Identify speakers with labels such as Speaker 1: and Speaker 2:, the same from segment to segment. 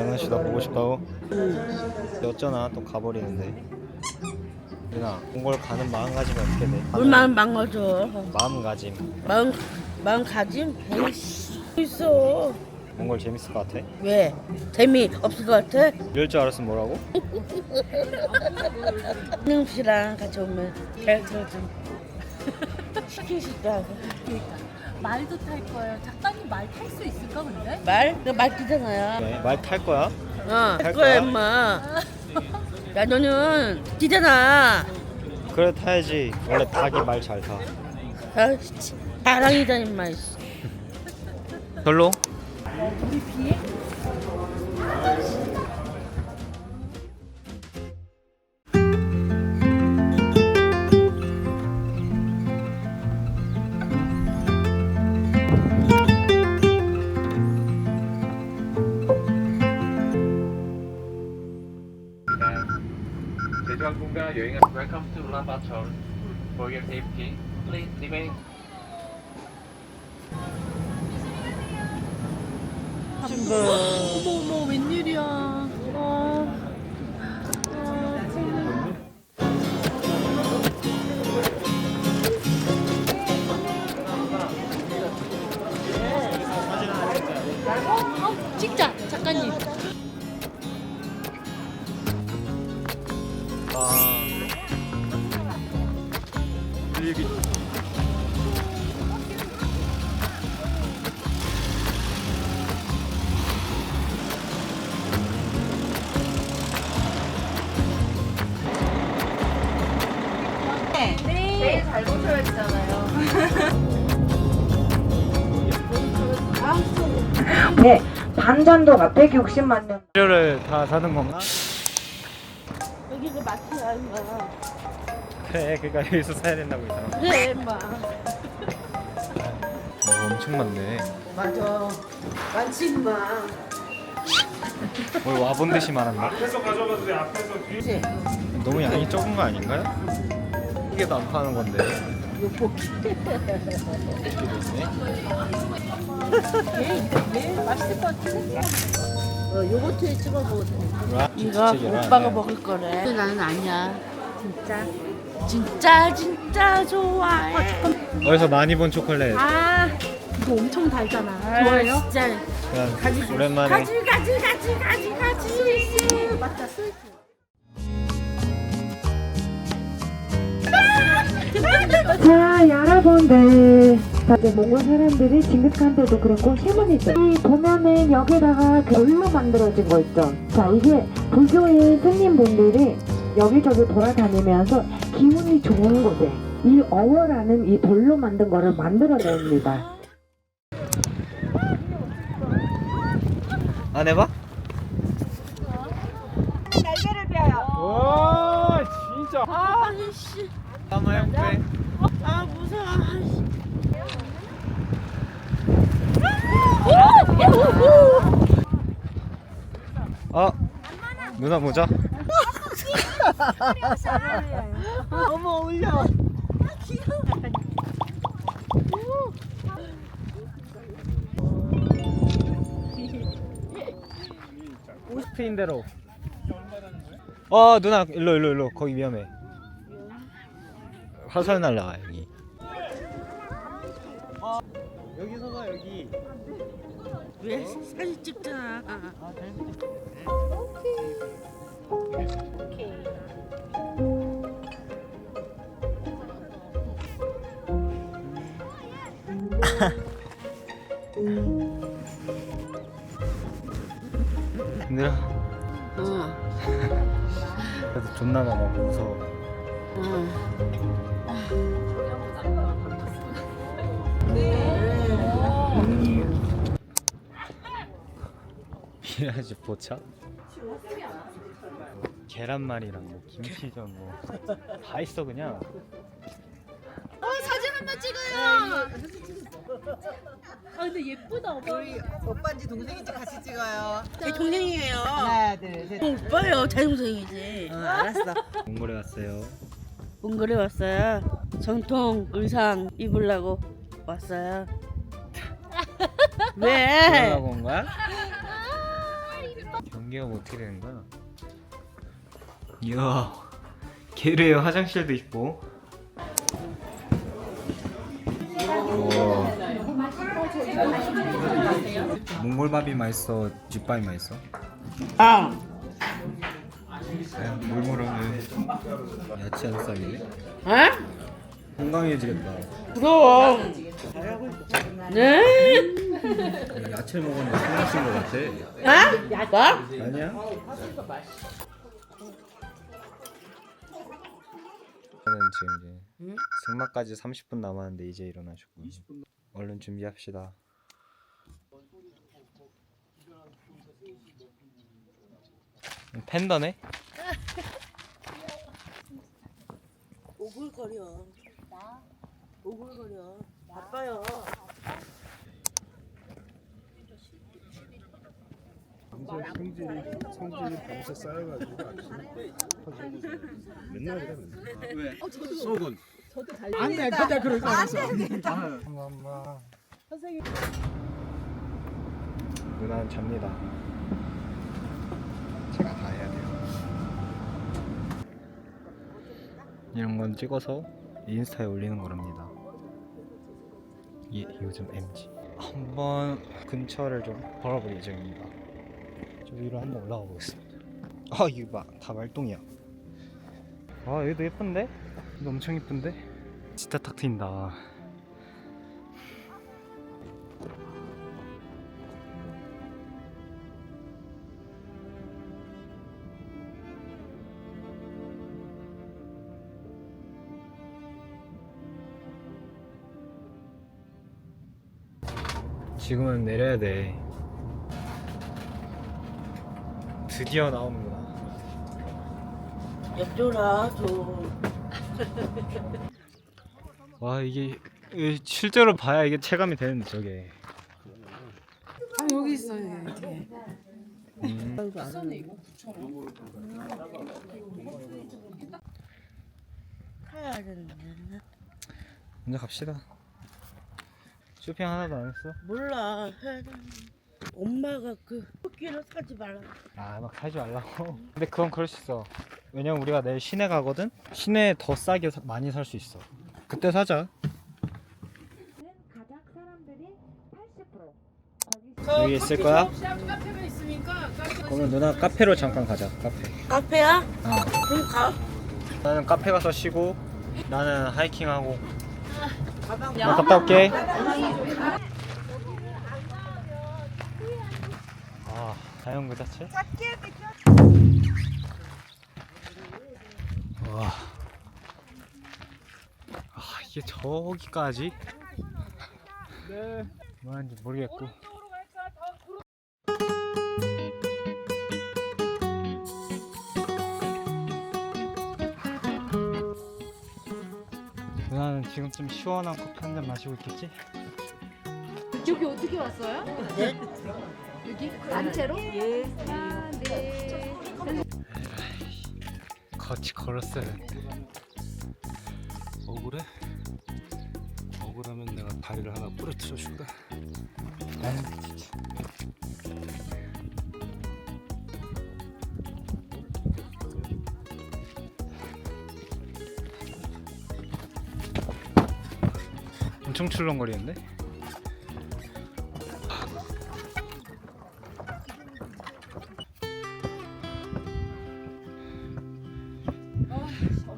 Speaker 1: 양은 씨나 보고 싶다고? 어쩌나 또 가버리는데. 누나 몽골 가는 마음가짐이 어떻게 돼?
Speaker 2: 물만 망가져.
Speaker 1: 마음가짐.
Speaker 2: 마음 마음 가짐 에이씨 있어.
Speaker 1: 몽골 재밌을 것 같아?
Speaker 2: 왜 재미 없을 것 같아?
Speaker 1: 이럴 줄 알았으면 뭐라고?
Speaker 2: 한영 씨랑 같이 오면 캐릭터 좀 시키시다.
Speaker 3: 말도 탈 거예요. 작가님 말 탈 수 있을까 근데?
Speaker 2: 말? 그 말기잖아요.
Speaker 1: 네, 말탈 거야?
Speaker 2: 어,
Speaker 1: 탈
Speaker 2: 거야? 임마. 야 너는 뛰잖아.
Speaker 1: 그래 타야지. 원래 닭이 말 잘 타.
Speaker 2: 아, 씨, 바랑이다 임마. 씨.
Speaker 1: 별로?
Speaker 3: 우리 비행?
Speaker 4: Welcome to Ulaanbaatar. For your safety, please remain
Speaker 3: 어머 어머 웬일이야.
Speaker 5: 네, 반전도가 160만 년.
Speaker 1: 재료를 다 사는 건가?
Speaker 2: 여기가 마트야 임마.
Speaker 1: 그래, 그러니까 여기서 사야 된다고 이 사람.
Speaker 2: 그래 임마.
Speaker 1: 어, 엄청 많네.
Speaker 2: 맞아. 많지 임마.
Speaker 1: 뭘 와본 듯이 말한다.
Speaker 2: 그치?
Speaker 1: 너무 양이 적은 거 아닌가요? 이게도 안 파는 건데.
Speaker 3: 맛있을 것 같은데?
Speaker 2: 어, 요거트에 찍어 먹어도 이거 오빠가
Speaker 1: 네.
Speaker 2: 먹을 거래. 근데 나는 아니야. 진짜. 진짜 진짜 좋아해.
Speaker 1: 어디서 많이 본 초콜릿.
Speaker 3: 아 이거 엄청 달잖아.
Speaker 2: 아,
Speaker 3: 좋아요?
Speaker 2: 진짜.
Speaker 1: 그냥 오랜만에
Speaker 2: 가지 가지 가지 가지 가지.
Speaker 3: 맞다 스위트.
Speaker 5: 자, 여러분들. 다들 몽골 사람들이 징기스칸테도 그렇고 쉐머니즘. 이 보면은 여기다가 그 돌로 만들어진 거 있죠. 자, 이게 불교의 스님분들이 여기저기 돌아다니면서 기운이 좋은 곳에 이 어워라는 이 돌로 만든 거를 만들어냅니다.
Speaker 1: 안 해봐? 날개를 펴요. 와 진짜.
Speaker 2: 아씨.
Speaker 1: 한번 해볼게.
Speaker 2: 아 무서워.
Speaker 1: 어 누나 모자.
Speaker 2: 어머 올려.
Speaker 1: 스페인 대로. 어 누나 일로 일로 일로 거기 위험해. 화살 날라가 여기. 어, 여기서 봐 여기.
Speaker 2: 왜 사진 찍잖아.
Speaker 1: 힘들어.
Speaker 2: 어.
Speaker 1: 그래도 존나 가 막 무서워.
Speaker 2: 어.
Speaker 1: 미라지 보차? 계란말이랑 뭐 김치전 뭐 다 있어 그냥.
Speaker 3: 사진 한 번 찍어요. 아 근데 예쁘다. 우리
Speaker 6: 오빠인지 동생인지 같이 찍어요.
Speaker 2: 제 동생이에요.
Speaker 6: 하나, 둘, 셋.
Speaker 2: 오빠요. 제 동생이지.
Speaker 6: 어, 알았어.
Speaker 1: 몽골에 왔어요.
Speaker 2: 몽골에 왔어요. 전통 의상 입으려고 왔어요. 왜?
Speaker 1: 그러려고 온 거야? 경기가 뭐 어떻게 되는 거야? 이야 게르의 화장실도 있고 우와 몽골밥이 맛있어 집밥이 맛있어?
Speaker 2: 아
Speaker 1: 그냥 물물하면 야채 안 쌈이네
Speaker 2: 에?
Speaker 1: 건강해지겠다
Speaker 2: 부러워 네?
Speaker 1: 야채 먹었는데 술 마신 거 같아
Speaker 2: 아? 나?
Speaker 1: 아니야? 저는 지금 이제 승마까지 30분 남았는데 이제 일어나셨고 얼른 준비합시다 팬더네?
Speaker 2: 오글거려 오글거려 바빠요
Speaker 7: 성질이 성질이 밤새 쌓여가지고 아침에 맨날 그래 맨날. 속은. 안돼 근데 그럴 거 알았어. 엄마.
Speaker 1: 누나는 잡니다. 제가 다 해야 돼요. 이런 건 찍어서 인스타에 올리는 거랍니다. 예, 요즘 MG 한번 근처를 좀 걸어볼 예정입니다 저 위로 한번 올라가 보겠습니다 아 이거 봐, 다 말똥이야 아 여기도 예쁜데? 이거 엄청 예쁜데? 진짜 탁 트인다 지금은 내려야 돼. 드디어 나오는구나.
Speaker 2: 옆줘라 좀
Speaker 1: 와 이게 이- 실제로 봐야 이게 체감이 되는데 저게.
Speaker 2: 아 여기 있어 이렇게
Speaker 1: 음.
Speaker 2: 되는데
Speaker 1: 먼저 갑시다. 쇼핑 하나도 안 했어?
Speaker 2: 몰라 해야 되는데 엄마가 그 토끼를 사지 말라
Speaker 1: 아 막 사지 말라고. 근데 그건 그럴 수 있어. 왜냐면 우리가 내일 시내 가거든. 시내에 더 싸게 사- 많이 살 수 있어. 그때 사자.
Speaker 5: 가장 사람들이 80%
Speaker 1: 여기 있을 거야? 그러면 누나 카페로 잠깐 가자. 카페.
Speaker 2: 카페야?
Speaker 1: 어.
Speaker 2: 그럼 가
Speaker 1: 나는 카페 가서 쉬고 나는 하이킹하고 나 갔다 올게 아 자연 그 자체 와 아, 이게 저기까지 뭐 하는지 모르겠고 누나는 지금 좀 시원한 커피 한 잔 마시고 있겠지?
Speaker 3: 여기 어떻게 왔어요?
Speaker 2: 네?
Speaker 3: 여기 단체로? 예. 아, 네.
Speaker 1: 같이 걸었어야 했는데
Speaker 7: 억울해? 억울하면 내가 다리를 하나 부러뜨려 줄까?
Speaker 1: 진짜 엄청 출렁거리는데?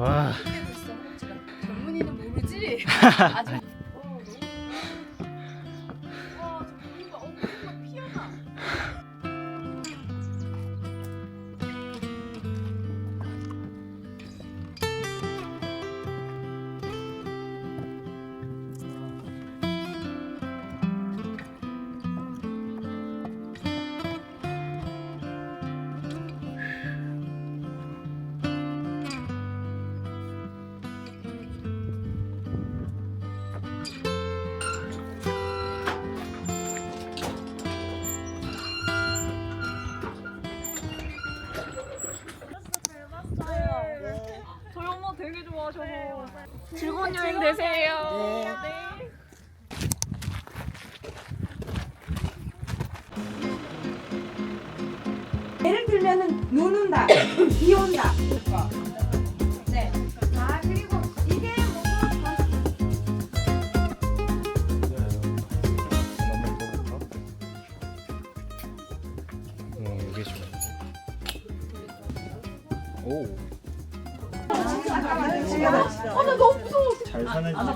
Speaker 1: 와
Speaker 3: 젊은이는 모르지? 아직
Speaker 8: 되세요. 네.
Speaker 5: 그러면은 눈 온다, 비 온다.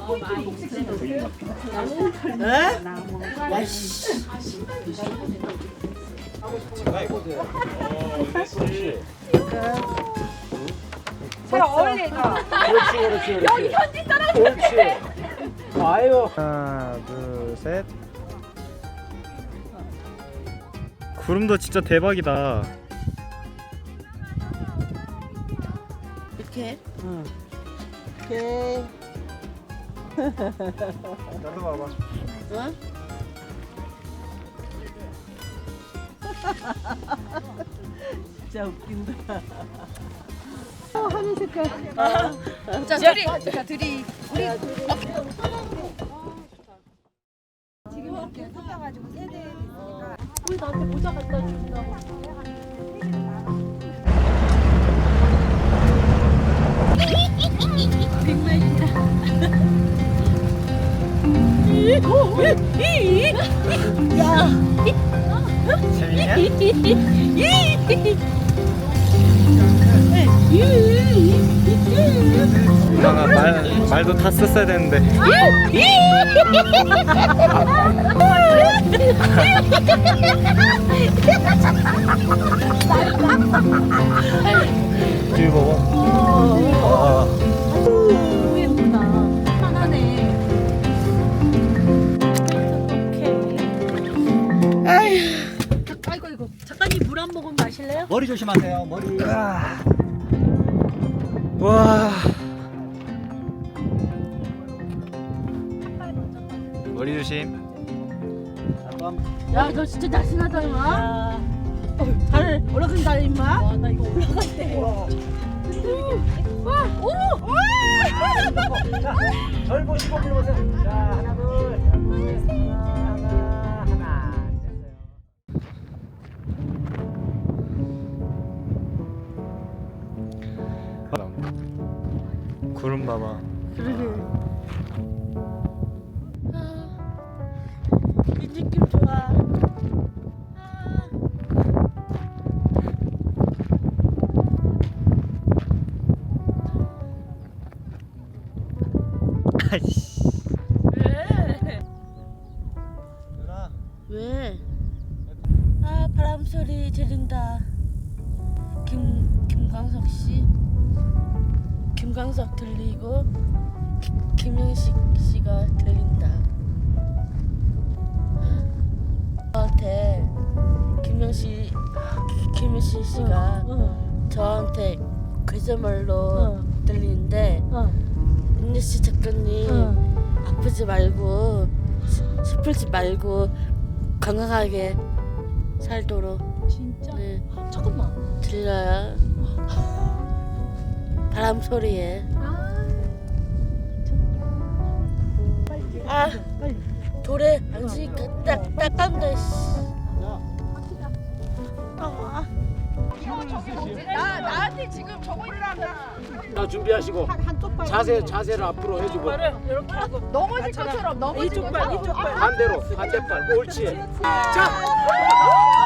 Speaker 1: 같다
Speaker 2: 야씨
Speaker 5: 잘 어울리죠?
Speaker 7: 그렇지 그렇지 그렇지. 여기 현지 따라. 그렇지. 아유.
Speaker 1: 하나 둘 셋 구름도 진짜 대박이다
Speaker 2: 이렇게
Speaker 6: 오케이.
Speaker 1: 나도 봐봐
Speaker 2: 어?
Speaker 6: 진짜 웃긴다.
Speaker 8: 자, 둘이. 자, 둘이.
Speaker 5: 지금
Speaker 1: 재밌냐? 누나가 말, 말도 다 썼어야 되는데
Speaker 7: 머리 조심하세요. 머리.
Speaker 1: 와 머리 조심
Speaker 2: 야 너 진짜 날씬하다 임마 어, 잘 올라간다 임마
Speaker 3: 와 나 이거 올라갔대.
Speaker 7: 절 보시고 불러보세요. 자 하나 둘. 하나 하나
Speaker 1: 구름 봐봐
Speaker 2: 이 느낌 좋아
Speaker 1: 아이씨
Speaker 2: 기, 김영식 씨가 들린다. 저한테 김영식 김영식 씨가 저한테 괴자말로 들리는데 윤예씨 작가님 아프지 말고 시- 슬프지 말고 건강하게 살도록.
Speaker 3: 진짜?
Speaker 2: 네,
Speaker 3: 잠깐만.
Speaker 2: 들려요. 바람 소리에 아 돌에 앉으니까 딱 딱한다 씨. 아,
Speaker 7: 자 준비하시고 자세 자세를 앞으로 해주고
Speaker 8: 넘어질 것처럼 넘어질
Speaker 6: 이쪽 발, 이쪽 발.
Speaker 7: 반대로 반대발 옳지.
Speaker 1: 오